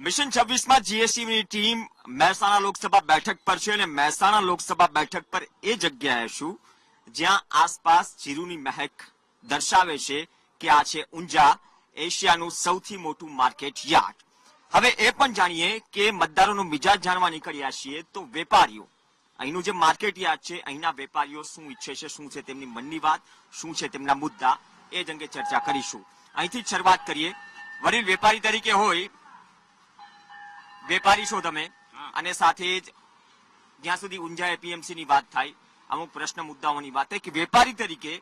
Mission છવ્વીસમાં જીએસટીની team Mehsana Lok Sabha બેઠક પર છે અને મહેસાણા લોકસભા બેઠક પર એ જગ્યાએ છું જ્યાં આસપાસ જીરુની મહેક દર્શાવે છે કે આ છે ઊંઝા એશિયાનું સૌથી મોટું માર્કેટ યાર્ડ. હવે એ પણ જાણીએ કે મતદારોનો મિજાજ જાણવા નીકળ્યા છીએ તો વેપારીઓ, અહીંનું જે માર્કેટ યાર્ડ છે, અહીંના વેપારીઓ શું ઈચ્છે છે, શું છે તેમની મનની વાત, શું છે તેમના મુદ્દા, એ જ અંગે ચર્ચા કરીશું. અહીંથી જ શરૂઆત કરીએ. વડીલ વેપારી તરીકે હોય વેપારી છો તમે. અને સાથે જ જ્યાં સુધી ઊંઝા એપીએમસી ની વાત થાય અમુક પ્રશ્ન મુદ્દાઓની વાત થાય કે વેપારી તરીકે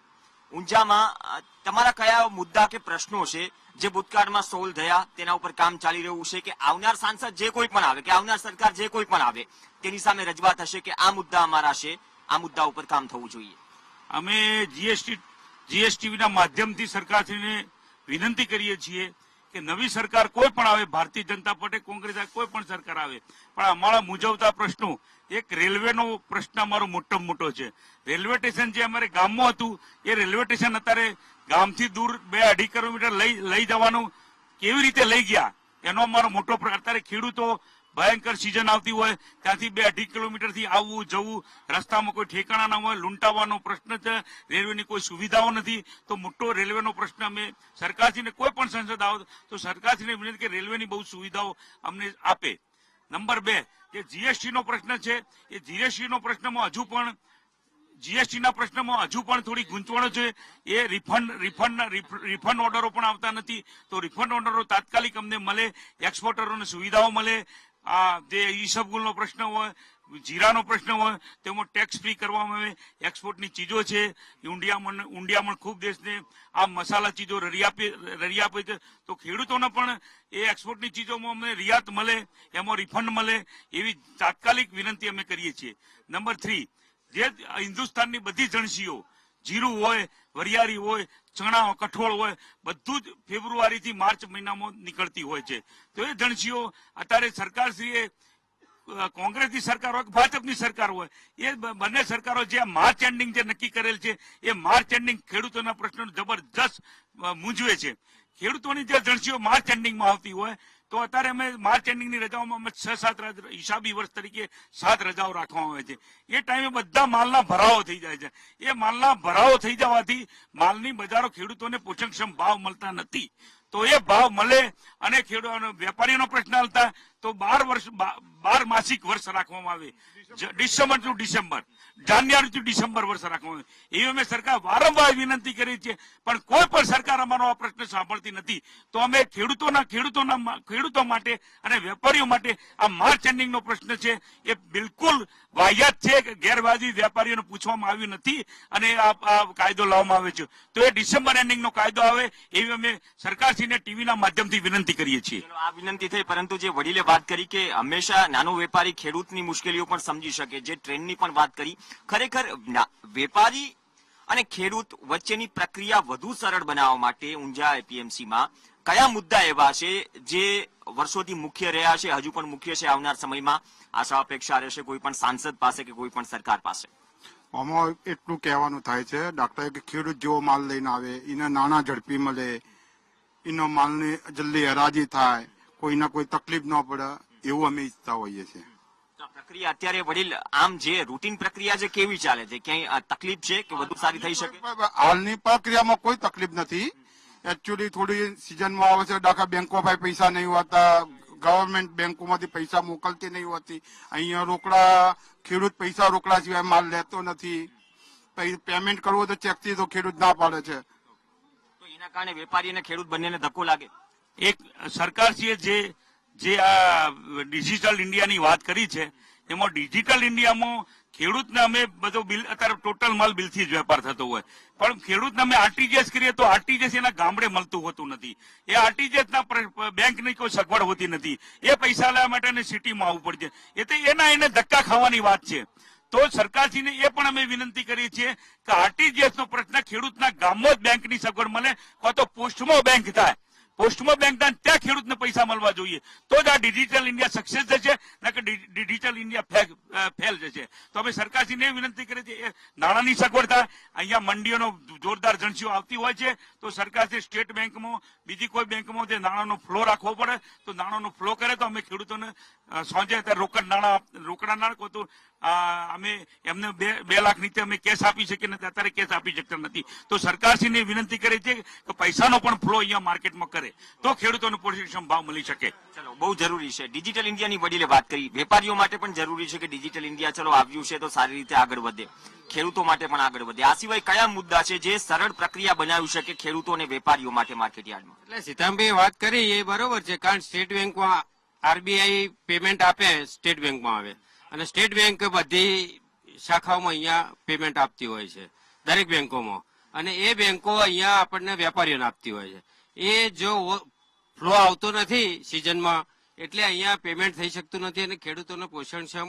ઊંઝામાં તમારા કયા મુદ્દા કે પ્રશ્નો છે જે ભૂતકાળમાં સોલ્વ થયા તેના ઉપર કામ ચાલી રહ્યું છે કે આવનાર સાંસદ જે કોઈ પણ આવે કે આવનાર સરકાર જે કોઈ પણ આવે તેની સામે રજૂઆત હશે કે આ મુદ્દા અમારા છે આ મુદ્દા ઉપર કામ થવું જોઈએ. અમે જીએસટી જીએસટીવીના માધ્યમથી સરકારશ્રીને વિનંતી કરીએ છીએ કે નવી સરકાર કોઈ પણ આવે, ભારતીય જનતા પાર્ટી, કોંગ્રેસ કોઈ પણ સરકાર આવે. પણ અમારા મુજવતા પ્રશ્નો, એક રેલવેનો પ્રશ્ન અમારો મોટો મોટો છે. રેલવે સ્ટેશન જે અમારે ગામમાં હતું, એ રેલવે સ્ટેશન અત્યારે ગામથી દૂર બે અઢી કિલોમીટર લઈ લઈ જવાનું, કેવી રીતે લઈ ગયા, એનો અમારો મોટો અત્યારે ખેડૂતો ભયંકર સિઝન આવતી હોય, ત્યાંથી બે અઢી કિલોમીટરથી આવવું, જવું, રસ્તામાં કોઈ ઠેકાણા ના હોય, લૂંટાવાનો પ્રશ્ન છે, રેલવેની કોઈ સુવિધાઓ નથી, તો મોટો રેલવેનો પ્રશ્ન અમે સરકારશ્રીને, કોઈ પણ સંસદ આવે, તો સરકારશ્રીને વિનંતી કે રેલવેની બહુ સુવિધાઓ અમને આપે. નંબર બે જે જીએસટી નો પ્રશ્ન છે, એ જીએસટી નો પ્રશ્નમાં હજુ પણ જીએસટી ના પ્રશ્નમાં હજુ પણ થોડી ગૂંચવણો છે, એ રિફંડ રિફંડ રિફંડ ઓર્ડરો પણ આવતા નથી, તો રિફંડ ઓર્ડરો તાત્કાલિક અમને મળે એક્સપોર્ટરોને સુવિધાઓ મળે આ જે ઈસબગુલનો પ્રશ્ન હોય, જીરાનો પ્રશ્ન હોય, તેમાં ટેક્સ ફ્રી કરવામાં આવે. એક્સપોર્ટની ચીજો છે. ઊંડિયામણ ઊંડિયામણ ખૂબ દેશને આ મસાલા ચીજો રરિયાપે રરિયાપે છે. તો ખેડૂતોને પણ એ એક્સપોર્ટની ચીજોમાં અમને રિયાત મળે, એમાં રિફંડ મળે, એવી તાત્કાલિક વિનંતી અમે કરીએ છીએ. નંબર થ્રી જે હિન્દુસ્તાનની બધી જણસીઓ જીરું હોય, વરિયાળી હોય, ચણા, કઠોળ હોય, બધું જ ફેબ્રુઆરી થી માર્ચ મહિનામાં નીકળતી હોય છે. તો એ જણસીઓ અત્યારે સરકારશ્રીએ કોંગ્રેસની સરકાર હોય કે ભાજપની સરકાર હોય, એ બંને સરકારો જે માર્ચ એન્ડિંગ જે નક્કી કરેલ છે, એ માર્ચ એન્ડિંગ ખેડૂતોના પ્રશ્નો જબરજસ્ત મૂંઝવે છે. ખેડૂતોની જે જણસીઓ માર્ચ એન્ડિંગમાં આવતી હોય તો અત્યારે અમે માર્ચ એન્ડિંગની રજાઓમાં અમે છ સાત હિસાબી વર્ષ તરીકે સાત રજાઓ રાખવામાં આવે છે. એ ટાઈમે બધા માલના ભરાવો થઈ જાય છે. એ માલના ભરાવો થઈ જવાથી માલની બજારો ખેડૂતોને પોષણક્ષમ ભાવ મળતા નથી. તો એ ભાવ મળે અને ખેડૂતો વેપારીનો પ્રશ્ન હલતા, તો બાર વર્ષ બાર માસિક વર્ષ રાખવામાં આવે. December to December. January to December વર્ષ રાખવામાં એવી અમે સરકાર વારંવાર વિનંતી કરી છે, પણ કોઈ પણ સરકાર અમારો આ પ્રશ્ન સાંભળતી નથી. તો અમે ખેડૂતોના ખેડૂતોના ખેડૂતો માટે અને વેપારીઓ માટે આ માર્ચ એન્ડિંગનો પ્રશ્ન છે. એ બિલકુલ વાહિયાત છે કે ગેરવાજી વેપારીઓને પૂછવામાં આવ્યું નથી અને આ કાયદો લાવવામાં આવે છે. તો એ ડિસેમ્બર એન્ડિંગનો કાયદો આવે એવી અમે સરકારશ્રીને ટીવીના માધ્યમથી વિનંતી કરીએ છીએ. આ વિનંતી થઈ, પરંતુ જે વડીલે વાત કરી કે હંમેશા નાનો વેપારી ખેડૂતની મુશ્કેલીઓ પણ સમજી શકે જે ટ્રેનની પણ વાત કરી. ખરેખર વેપારી અને ખેડૂત વચ્ચેની પ્રક્રિયા વધુ સરળ બનાવવા માટે ઊંઝા એપીએમસીમાં કયા મુદ્દા એવા છે જે વર્ષોથી મુખ્ય રહ્યા છે, હજુ પણ મુખ્ય છે આવનાર સમયમાં? આશા, અપેક્ષા રહેશે કોઈ પણ સાંસદ પાસે કે કોઈ પણ સરકાર પાસે? આમાં એટલું કહેવાનું થાય છે, ડાક્ટર કે ખેડૂત જેવો માલ લઈને આવે, એને નાણાં ઝડપી મળે, એનો માલની જલ્દી હરાજી થાય, કોઈને કોઈ તકલીફ ન પડે, એવું અમે ઈચ્છતા હોઈએ છીએ. પ્રક્રિયા અત્યારે વડીલ આમ જે રૂટીન પ્રક્રિયા છે કેવી ચાલે છે? ક્યાંય તકલીફ છે કે વધુ સારી થઈ શકે? હાલની પ્રક્રિયામાં કોઈ તકલીફ નથી. એકચ્યુઅલી થોડી સિઝનમાં આવે છે ડાકા બેંકો પાસે પૈસા નહીં હોતા ગવર્મેન્ટ બેંકોમાંથી પૈસા મોકલતી નહીં હોતી. અહીંયા રોકડા ખેડૂત પૈસા રોકડા સિવાય માલ લેતો નથી. પછી પેમેન્ટ કરવું હોય તો ચેકથી તો ખેડૂત ના પાડે છે. તો એના કારણે વેપારી અને ખેડૂત બંનેને ધક્કો લાગે? એક સરકારશ્રીએ જે જે આ ડિજિટલ ઇન્ડિયાની વાત કરી છે, એમાં ડિજિટલ ઇન્ડિયામાં ખેડૂતને અમે બધો બિલ, અત્યારે ટોટલ માલ બિલથી જ વેપાર થતો હોય. પણ ખેડૂતને અમે આરટીજીએસ કરીએ તો આરટીજીએસ એના ગામડે મળતું હોતું નથી. એ આરટીજીએસ ના પ્ર- બેંકની કોઈ સગવડ હોતી નથી. એ પૈસા લેવા માટે સિટીમાં આવવું પડશે. એ તો એના એને ધક્કા ખાવાની વાત છે. તો સરકારશ્રીને એ પણ અમે વિનંતી કરીએ છીએ કે આરટીજીએસ નો પ્રશ્ન ખેડૂતના ગામમાં જ બેંકની સગવડ મળે કાં તો પોસ્ટમાં બેંક થાય. પોસ્ટમાં બેંકના ત્યાં ખેડૂતને પૈસા મળવા જોઈએ. તો જ આ ડિજિટલ ઇન્ડિયા સક્સેસ જશે નકર કે ડિજિટલ ઇન્ડિયા ફેલ- જશે તો અમે સરકારશ્રીને વિનંતી કરીએ છીએ, એ નાણાંની સગવડતા, અહીંયા મંડીઓનો જોરદાર જણસીઓ આવતી હોય છે, તો સરકારશ્રી સ્ટેટ બેંકમાં, બીજી કોઈ બેંકમાં જે નાણાંનો ફ્લો રાખવો પડે, તો નાણાંનો ફ્લો કરે, તો અમે ખેડૂતોને સાંજે અત્યારે રોકડ નાણાં રોકડા નાણાં તો અમે એમને બે બે લાખ નીચે અમે કેસ આપી શકીએ નથી અત્યારે કેસ આપી શકતા નથી. તો સરકારશ્રીને વિનંતી કરી છે કે પૈસાનો પણ ફ્લો અહીંયા માર્કેટમાં કરે તો ખેડૂતોને પોષણ ભાવ મળી શકે. ચલો, બહુ જરૂરી છે. ડિજિટલ ઇન્ડિયાની વડીલે વાત કરી. વેપારીઓ માટે પણ જરૂરી છે કે ડિજિટલ ઇન્ડિયા ચલો આવ્યું છે તો સારી રીતે આગળ વધે. ખેડૂતો માટે પણ આગળ વધે. આ સિવાય કયા મુદ્દા છે જે સરળ પ્રક્રિયા બનાવી શકે ખેડૂતો અને વેપારીઓ માટે માર્કેટ યાર્ડમાં એટલે સીતામભાઈ વાત કરી, એ બરોબર છે, કારણ સ્ટેટ બેંકમાં આરબીઆઈ પેમેન્ટ આપે, સ્ટેટ બેંકમાં આવે. અને સ્ટેટ બેંક બધી શાખાઓમાં અહીંયા પેમેન્ટ આપતી હોય છે, દરેક બેંકોમાં. અને એ બેંકો અહીંયા આપણને વેપારીઓને આપતી હોય છે. એ જો ફ્લો આવતો નથી સિઝનમાં એટલે અહીંયા પેમેન્ટ થઈ શકતું નથી અને ખેડૂતોને પોષણક્ષમ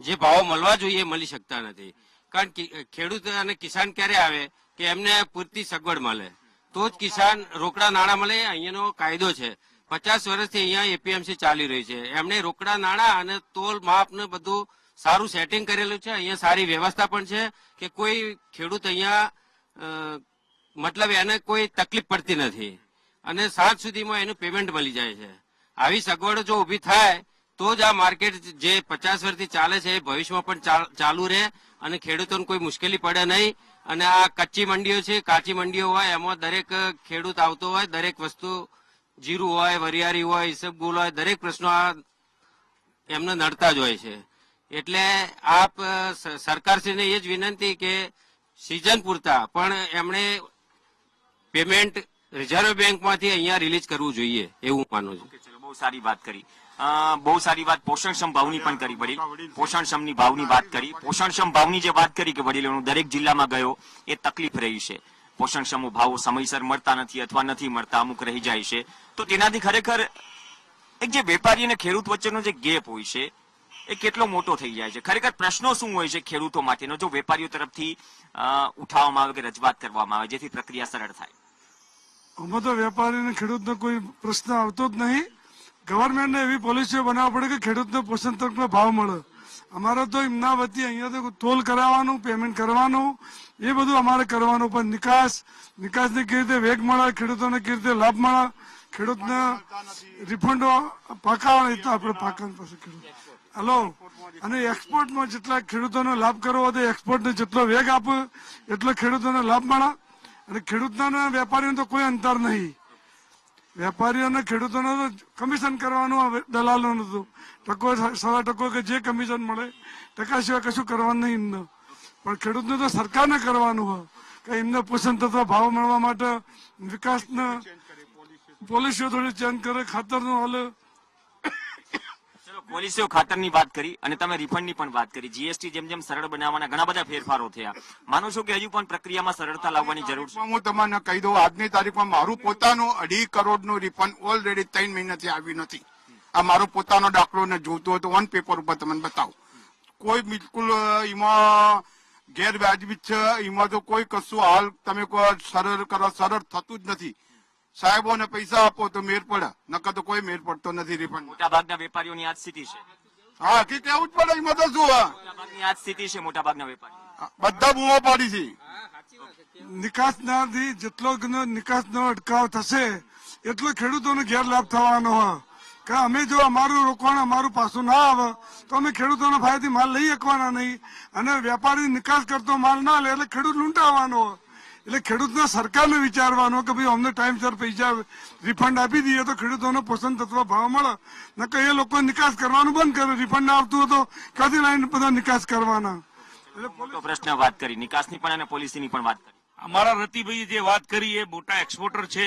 જે ભાવો મળવા જોઈએ મળી શકતા નથી. કારણ કે ખેડૂત અને કિસાન ક્યારે આવે કે એમને પૂરતી સગવડ મળે. તો જ કિસાન રોકડા નાણાં મળે, અહીંયાનો કાયદો છે. પચાસ વર્ષથી અહીંયા એપીએમસી ચાલી રહી છે. એમણે રોકડા નાણાં અને તોલ માપને બધું સારું સેટિંગ કરેલું છે. અહીંયા સારી વ્યવસ્થા પણ છે કે કોઈ ખેડૂત અહીંયા મતલબ એને કોઈ તકલીફ પડતી નથી. અને સાંજ સુધીમાં એનું પેમેન્ટ મળી જાય છે. આવી સગવડો જો ઊભી થાય, તો જ આ માર્કેટ જે પચાસ વર્ષથી ચાલે છે, એ ભવિષ્યમાં પણ ચાલ- રહે અને ખેડૂતોને કોઈ મુશ્કેલી પડે નહીં. અને આ કચ્ચી મંડીઓ છે, કાચી મંડીઓ હોય, એમાં દરેક ખેડૂત આવતો હોય, દરેક વસ્તુ જીરું હોય, વરિયાળી હોય ઈસબગુલ હોય, દરેક પ્રશ્નો આ એમને નડતા જ હોય છે. એટલે આપ સરકારશ્રીને એ જ વિનંતી કે સિઝન પૂરતા, પણ એમણે પેમેન્ટ રિઝર્વ બેંકમાંથી અહીંયા રિલીઝ કરવું જોઈએ, એવું માનું છું. બહુ સારી વાત કરી. બહુ સારી વાત, પોષણક્ષમ ભાવની પણ કરી, વડીલ. પોષણક્ષમની ભાવની વાત કરી. પોષણક્ષમ ભાવની જે વાત કરી કે વડીલોનું, દરેક જિલ્લામાં ગયો, એ તકલીફ રહી છે. પોષણક્ષમ ભાવો સમયસર મળતા નથી અથવા નથી મળતા, અમુક રહી જાય છે. તો તેનાથી ખરેખર એક જે વેપારી અને ખેડૂત વચ્ચેનો જે ગેપ હોય છે, એ કેટલો મોટો થઈ જાય છે. ખરેખર પ્રશ્નો શું હોય છે ખેડૂતો માટેનો? જો વેપારીઓ તરફથી ઉઠાવવામાં આવે કે રજૂઆત કરવામાં આવે, જેથી પ્રક્રિયા સરળ થાય. આમાં તો વેપારી અને ખેડૂતનો કોઈ પ્રશ્ન આવતો જ નહીં. ગવર્મેન્ટને એવી પોલિસીઓ બનાવવા પડે કે ખેડૂતને પોષણ તત્વનો ભાવ મળે. અમારે તો એમના વતી અહીંયા તો તોલ કરાવવાનું પેમેન્ટ કરવાનું, એ બધું અમારે કરવાનું. પણ નિકાસ, નિકાસને કેવી રીતે વેગ મળે, ખેડૂતોને કેવી રીતે લાભ મળે, ખેડૂતને રિફંડો પાકા તો આપણે પાકા પાસે ખેડૂત. હલો અને એક્સપોર્ટમાં જેટલા ખેડૂતોને લાભ કરવો તો એક્સપોર્ટને જેટલો વેગ આપે, એટલો ખેડૂતોને લાભ મળે. અને ખેડૂતના વેપારીઓને તો કોઈ અંતર નહીં. વેપારીઓને ખેડૂતોને તો કમિશન કરવાનું દલાલો નતું ટકો સવા ટકો કે જે કમિશન મળે ટકા સિવાય કશું કરવાનું નહીં એમને. પણ ખેડૂતને તો સરકારને કરવાનું હોય. કે એમને પોષણ તત્વ ભાવ મળવા માટે વિકાસના પોલિસીઓ થોડી ચેન્જ કરે ખાતરનું હાલે પોલિસીઓ ખાતરની વાત કરી અને તમે રિફંડની પણ વાત કરી. જીએસટી જેમ જેમ સરળ બનાવવાના ઘણા બધા ફેરફારો થયા. માનો છો કે હજુ પણ પ્રક્રિયામાં સરળતા લાવવાની જરૂર છે? હું તમને કહી દઉં, આજની તારીખમાં મારું પોતાનું અઢી કરોડનું રિફંડ ઓલરેડી ત્રણ મહિનાથી આવ્યું નથી. આ મારો પોતાનો દાખલો ને જોતો હતો ઓન પેપર ઉપર તમને બતાવું. કોઈ બિલકુલ એમાં ગેરવાજબી છે, એમાં તો કોઈ કશું હાલ તમે સરળ કરો, સરળ થતું જ નથી. સાહેબોને પૈસા આપો તો મેર પડે. નકર તો કોઈ મેર પડતો નથી રિફંડ મોટાભાગના વેપારીઓની આ સ્થિતિ છે. હા હકીકત એવું જ પડે એમાં તો શું હા? મોટાભાગની આ સ્થિતિ છે મોટાભાગના વેપારી બધા બૂમો પાડી છે. નિકાસનારથી જેટલો નિકાસ નો અટકાવ થશે એટલો ખેડૂતોને ગેરલાભ થવાનો હોય કે અમે જો અમારું રોકાણ અમારું પાછું ના આવે તો અમે ખેડૂતોના ફાયદાથી માલ લઈ શકવાના નહીં. અને વેપારી નિકાસ કરતો માલ ના લે એટલે ખેડૂત લૂંટાવાનો હોય એટલે ખેડૂતને સરકારને વિચારવાનો કે ભાઈ અમને ટાઈમસર પૈસા રિફંડ આપી દઈએ તો ખેડૂતોને પોષણ તત્વ ભાવ મળે. નકર એ લોકો નિકાસ કરવાનું બંધ કરે રિફંડ આવતું હતો તો ક્યાંથી લાઈન બધા નિકાસ કરવાના? એટલે પ્રશ્ન વાત કરી. નિકાસની પણ અને પોલિસીની પણ વાત કરી. અમારા રતિભાઈ જે વાત કરી એ મોટા એક્સપોર્ટર છે.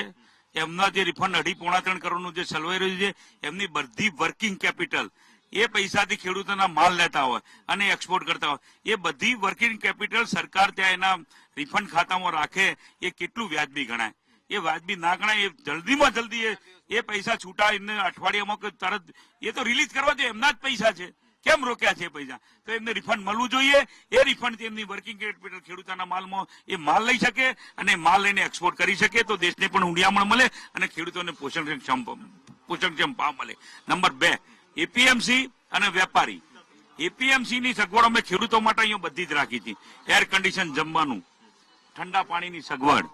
એમના જે રિફંડ અઢી પોણા ત્રણ કરોડનું જે સલવાઈ રહ્યું છે એમની બધી વર્કિંગ કેપિટલ એ પૈસાથી ખેડૂતોના માલ લેતા હોય અને એક્સપોર્ટ કરતા હોય. એ બધી વર્કિંગ કેપિટલ સરકાર ત્યાં એના રિફંડ ખાતામાં રાખે, એ કેટલું વ્યાજબી ગણાય? એ વાજબી ના ગણાય, એ જલ્દીમાં જલ્દી એ પૈસા છૂટા એમને અઠવાડિયામાં કે તરત, એ તો રિલીઝ કરવા જોઈએ એમના જ પૈસા છે. કેમ રોક્યા છે પૈસા? તો એમને રિફંડ મળવું જોઈએ. એ રિફંડ એમની વર્કિંગ કેપિટલ ખેડૂતોના માલમાં એ માલ લઈ શકે અને માલ લઈને એક્સપોર્ટ કરી શકે, તો દેશને પણ ઊંડિયામણ મળે અને ખેડૂતોને પોષણક્ષમ પોષણક્ષમ ભાવ મળે. નંબર બે એપીએમસી અને વેપારી. એપીએમસી ની સગવડ અમે ખેડૂતો માટે અહીંયા બધી જ રાખી હતી. એર કન્ડિશન જમવાનું, ઠંડા પાણીની સગવડ,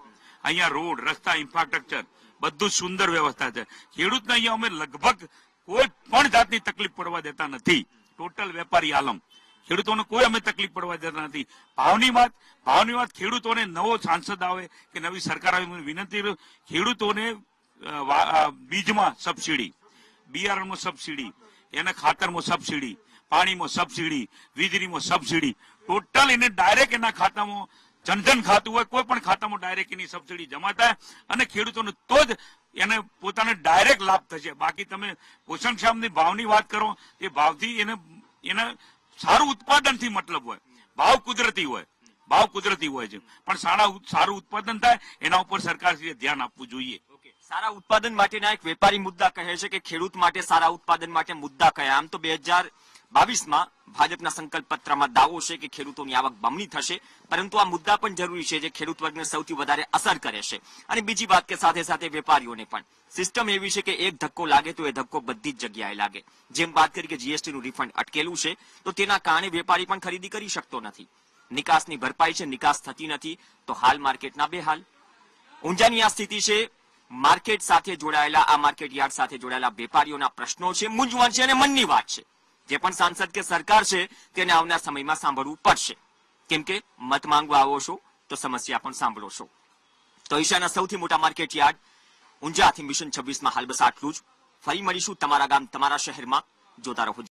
અહીંયા રોડ, રસ્તા ઇન્ફ્રાસ્ટ્રક્ચર બધું સુંદર વ્યવસ્થા છે. ખેડૂતને અહીંયા અમે લગભગ કોઈ પણ જાતની તકલીફ પડવા દેતા નથી. ટોટલ વેપારી આલમ. ખેડૂતોને કોઈ અમે તકલીફ પડવા દેતા નથી. ભાવની વાત ભાવની વાત ખેડૂતોને નવો સાંસદ આવે કે નવી સરકાર આવે વિનંતી ખેડૂતોને બીજમાં સબસિડી બિયારણમાં સબસિડી એને ખાતરમાં સબસિડી પાણીમાં સબસિડી વીજળીમાં સબસિડી ટોટલ એને ડાયરેક્ટ એના ખાતામાં, જનધન ખાતું હોય, કોઈ પણ ખાતામાં ડાયરેક્ટ એની સબસિડી જમા થાય અને ખેડૂતોને તો જ એને પોતાને ડાયરેક્ટ લાભ થશે. બાકી તમે પોષણક્ષમની ભાવની વાત કરો, એ ભાવથી એને એને સારું ઉત્પાદનથી મતલબ હોય. ભાવ કુદરતી હોય. ભાવ કુદરતી હોય છે. પણ સારા સારું ઉત્પાદન થાય, એના ઉપર સરકાર ધ્યાન આપવું જોઈએ. સારા ઉત્પાદન માટેના એક વેપારી મુદ્દા કહે છે કે ખેડૂત માટે સારા ઉત્પાદન માટે મુદ્દા કયા? આમ તો બે બાવીસમાં ભાજપના સંકલ્પ પત્રમાં દાવો છે કે ખેડૂતોની આવક બમણી થશે, પરંતુ આ મુદ્દા પણ જરૂરી છે જે ખેડૂત વર્ગને સૌથી વધારે અસર કરે છે. અને બીજી વાત કે સાથે સાથે વેપારીઓને પણ. સિસ્ટમ એવી છે કે એક ધક્કો લાગે તો એ ધક્કો બધી જ જગ્યાએ લાગે. જેમ વાત કરી કે જીએસટીનું રિફંડ અટકેલું છે, તો તેના કારણે વેપારી પણ ખરીદી કરી શકતો નથી. નિકાસની ભરપાઈ છે, નિકાસ થતી નથી, તો હાલ માર્કેટના બે હાલ ઊંઝાની આ સ્થિતિ છે માર્કેટ સાથે જોડાયેલા, આ માર્કેટ યાર્ડ સાથે જોડાયેલા વેપારીઓના પ્રશ્નો છે, મૂંઝવણ છે અને મનની વાત છે. જે પણ સાંસદ કે સરકાર છે, તેને આવનાર સમયમાં સાંભળવું પડશે. કેમ કે મત માંગવા આવો છો, તો સમસ્યા પણ સાંભળો છો. તો એશિયાના સૌથી મોટા માર્કેટ યાર્ડ ઊંઝાથી મિશન છવ્વીસમાં હાલ બસ આટલું જ. ફરી મળીશું તમારા ગામ, તમારા શહેરમાં. જોતા રહો.